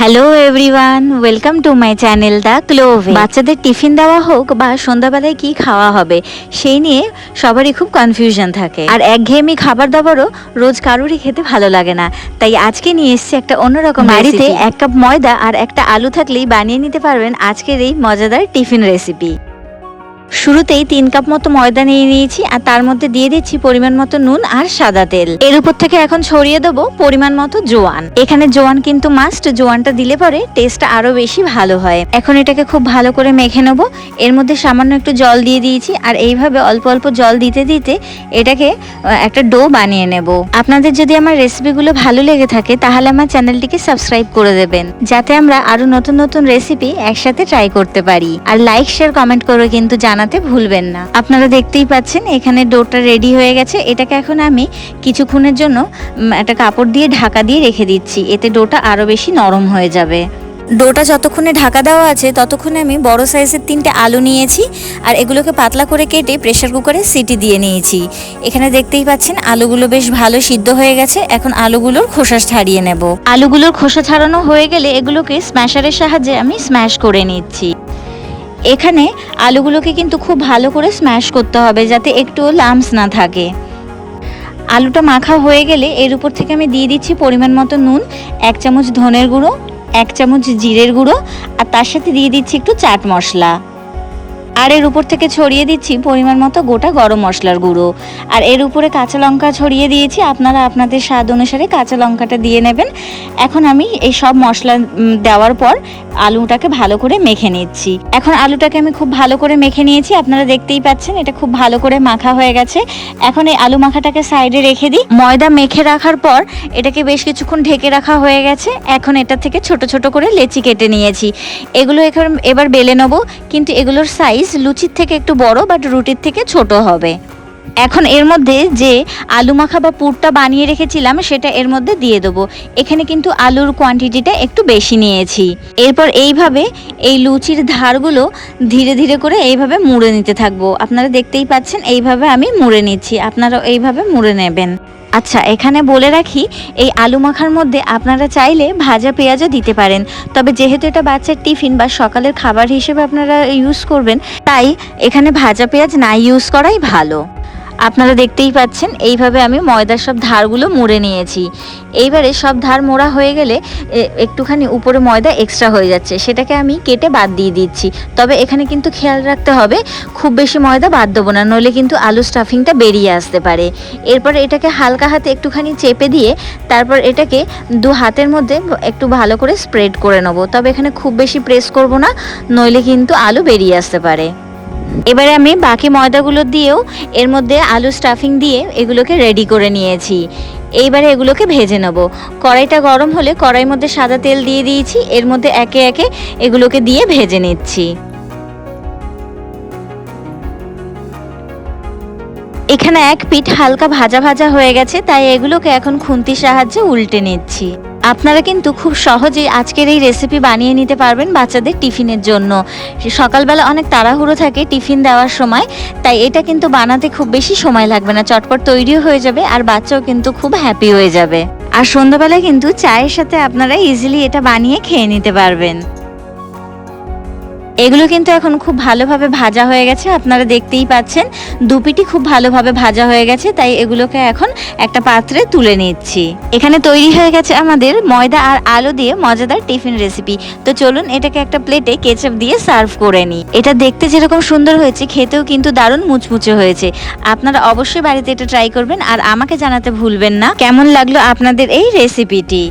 Hello everyone welcome to my channel the ক্লোভে বাচ্চাদের tiffin দেওয়া হোক বা সন্ধ্যাবেলায় কি খাওয়া হবে সেই নিয়ে সবারই খুব কনফিউশন থাকে। আর একঘেয়েমি খাবার দাবারও রোজ কারোরই খেতে ভালো লাগে না। তাই আজকে নিয়ে এসেছি একটা অন্যরকম বাড়িতে এক কাপ ময়দা আর একটা আলু থাকলেই বানিয়ে নিতে পারবেন আজকের এই মজাদার টিফিন রেসিপি শুরুতেই তিন কাপ মতো ময়দা নিয়ে নিয়েছি আর তার মধ্যে দিয়ে দিচ্ছি পরিমাণ মতো নুন আর সাদা তেল। এর উপর থেকে এখন ছড়িয়ে দেবো পরিমাণ মতো জোয়ান। এখানে জোয়ান কিন্তু মাস্ট জোয়ানটা দিলে পরে টেস্টটা আরও বেশি ভালো হয়। এখন এটাকে খুব ভালো করে মেখে নেব। এর মধ্যে সামান্য একটু জল দিয়ে দিয়েছি আর এইভাবে অল্প অল্প জল দিতে দিতে এটাকে একটা ডো বানিয়ে নেব। আপনাদের যদি আমার রেসিপিগুলো ভালো লেগে থাকে তাহলে আমার চ্যানেলটিকে সাবস্ক্রাইব করে দেবেন। যাতে আমরা আরও নতুন নতুন রেসিপি একসাথে ট্রাই করতে পারি। আর লাইক শেয়ার কমেন্ট করে কিন্তু জানাতে ভুলবেন না। আপনারা দেখতেই পাচ্ছেন, এখানে ডোটা রেডি হয়ে গেছে। এটাকে এখন আমি কিছুক্ষণের জন্য একটা কাপড় দিয়ে ঢাকা দিয়ে রেখে দিচ্ছি। এতে ডোটা আরও বেশি নরম হয়ে যাবে। ডোটা যতক্ষণে ঢাকা দেওয়া আছে, ততক্ষণে আমি বড় সাইজের তিনটে আলু নিয়েছি আর এগুলোকে পাতলা করে কেটে প্রেশার কুকারে সিটি দিয়ে নিয়েছি। এখানে দেখতেই পাচ্ছেন, আলুগুলো বেশ ভালো সিদ্ধ হয়ে গেছে। এখন আলুগুলোর খোসা ছাড়িয়ে নেব। আলুগুলোর খোসা ছাড়ানো হয়ে গেলে এগুলোকে স্ম্যাশারের সাহায্যে আমি স্ম্যাশ করে নিচ্ছি। এখানে আলুগুলোকে কিন্তু খুব ভালো করে স্ম্যাশ করতে হবে যাতে একটু লামস না থাকে। আলুটা মাখা হয়ে গেলে এর উপর থেকে আমি দিয়ে দিচ্ছি পরিমাণ মতো নুন, এক চামচ ধনের গুঁড়ো, এক চামচ জিরের গুঁড়ো, আর তার সাথে দিয়ে দিচ্ছি একটু চাট মশলা। আর এর উপর থেকে ছড়িয়ে দিচ্ছি পরিমাণ মতো গোটা গরম মশলার গুঁড়ো। আর এর উপরে কাঁচা লঙ্কা ছড়িয়ে দিয়েছি, আপনারা আপনাদের স্বাদ অনুসারে কাঁচা লঙ্কাটা দিয়ে নেবেন। এখন আমি এই সব মশলা দেওয়ার পর আলুটাকে ভালো করে মেখে নিচ্ছি। এখন আলুটাকে আমি খুব ভালো করে মেখে নিয়েছি, আপনারা দেখতেই পাচ্ছেন এটা খুব ভালো করে মাখা হয়ে গেছে। এখন এই আলু মাখাটাকে সাইডে রেখে দিই। ময়দা মেখে রাখার পর এটাকে বেশ কিছুক্ষণ ঢেকে রাখা হয়ে গেছে। এখন এটা থেকে ছোট ছোট করে লেচি কেটে নিয়েছি। এগুলো এখন এবার বেলে নেব, কিন্তু এগুলোর সাইজ লুচির থেকে একটু বড় বাট রুটির থেকে ছোট হবে। এখন এর মধ্যে যে আলু মাখা বা পুরটা বানিয়ে রেখেছিলাম, সেটা এর মধ্যে দিয়ে দেবো। এখানে কিন্তু আলুর কোয়ান্টিটিটা একটু বেশি নিয়েছি। এরপর এইভাবে এই লুচির ধারগুলো ধীরে ধীরে করে এইভাবে মুড়ে নিতে থাকব। আপনারা দেখতেই পাচ্ছেন, এইভাবে আমি মুড়ে নিচ্ছি। আপনারাও এইভাবে মুড়ে নেবেন। আচ্ছা এখানে বলে রাখি, এই আলু মাখার মধ্যে আপনারা চাইলে ভাজা পেঁয়াজও দিতে পারেন। তবে যেহেতু এটা বাচ্চার টিফিন বা সকালের খাবার হিসেবে আপনারা ইউজ করবেন, তাই এখানে ভাজা পেঁয়াজ না ইউজ করাই ভালো। আপনারা দেখতেই পাচ্ছেন, এইভাবে আমি ময়দার সব ধারগুলো মুড়ে নিয়েছি। এইবারে সব ধার মোড়া হয়ে গেলে একটুখানি উপরে ময়দা এক্সট্রা হয়ে যাচ্ছে। সেটাকে আমি কেটে বাদ দিয়ে দিচ্ছি। তবে এখানে কিন্তু খেয়াল রাখতে হবে, খুব বেশি ময়দা বাদ দেবো না, নইলে কিন্তু আলু স্টাফিংটা বেরিয়ে আসতে পারে। এরপর এটাকে হালকা হাতে একটুখানি চেপে দিয়ে, তারপর এটাকে দু হাতের মধ্যে একটু ভালো করে স্প্রেড করে নেব। তবে এখানে খুব বেশি প্রেস করব না, নইলে কিন্তু আলু বেরিয়ে আসতে পারে। এবারে আমি বাকি ময়দাগুলো দিয়েও এর মধ্যে আলু স্টাফিং দিয়ে এগুলোকে রেডি করে নিয়েছি। এইবারে এগুলোকে ভেজে নেব। কড়াইটা গরম হলে কড়াইয়ের মধ্যে সাদা তেল দিয়ে দিয়েছি, এর মধ্যে একে একে এগুলোকে দিয়ে ভেজে নিচ্ছি। এখানে এক পিঠ হালকা ভাজা ভাজা হয়ে গেছে, তাই এগুলোকে এখন খুন্তির সাহায্যে উল্টে নিচ্ছি। আপনারা কিন্তু খুব সহজেই আজকের এই রেসিপি বানিয়ে নিতে পারবেন বাচ্চাদের টিফিনের জন্য। সকালবেলা অনেক তাড়াহুড়ো থাকে টিফিন দেওয়ার সময়, তাই এটা কিন্তু বানাতে খুব বেশি সময় লাগবে না। চটপট তৈরিও হয়ে যাবে আর বাচ্চাও কিন্তু খুব হ্যাপি হয়ে যাবে। আর সন্ধ্যাবেলায় কিন্তু চায়ের সাথে আপনারা ইজিলি এটা বানিয়ে খেয়ে নিতে পারবেন। এগুলো কিন্তু এখন খুব ভালোভাবে ভাজা হয়ে গেছে। আপনারা দেখতেই পাচ্ছেন, দুপিটি খুব ভালোভাবে ভাজা হয়ে গেছে, তাই এগুলোকে এখন একটা পাত্রে তুলে নিচ্ছি। এখানে তৈরি হয়ে গেছে আমাদের ময়দা আর আলু দিয়ে মজাদার টিফিন রেসিপি। তো চলুন এটাকে একটা প্লেটে কেচাপ দিয়ে সার্ভ করে নিই। এটা দেখতে যেরকম সুন্দর হয়েছে, খেতেও কিন্তু দারুণ মুচমুচে হয়েছে। আপনারা অবশ্যই বাড়িতে এটা ট্রাই করবেন, আর আমাকে জানাতে ভুলবেন না। কেমন লাগল আপনাদের এই রেসিপিটি?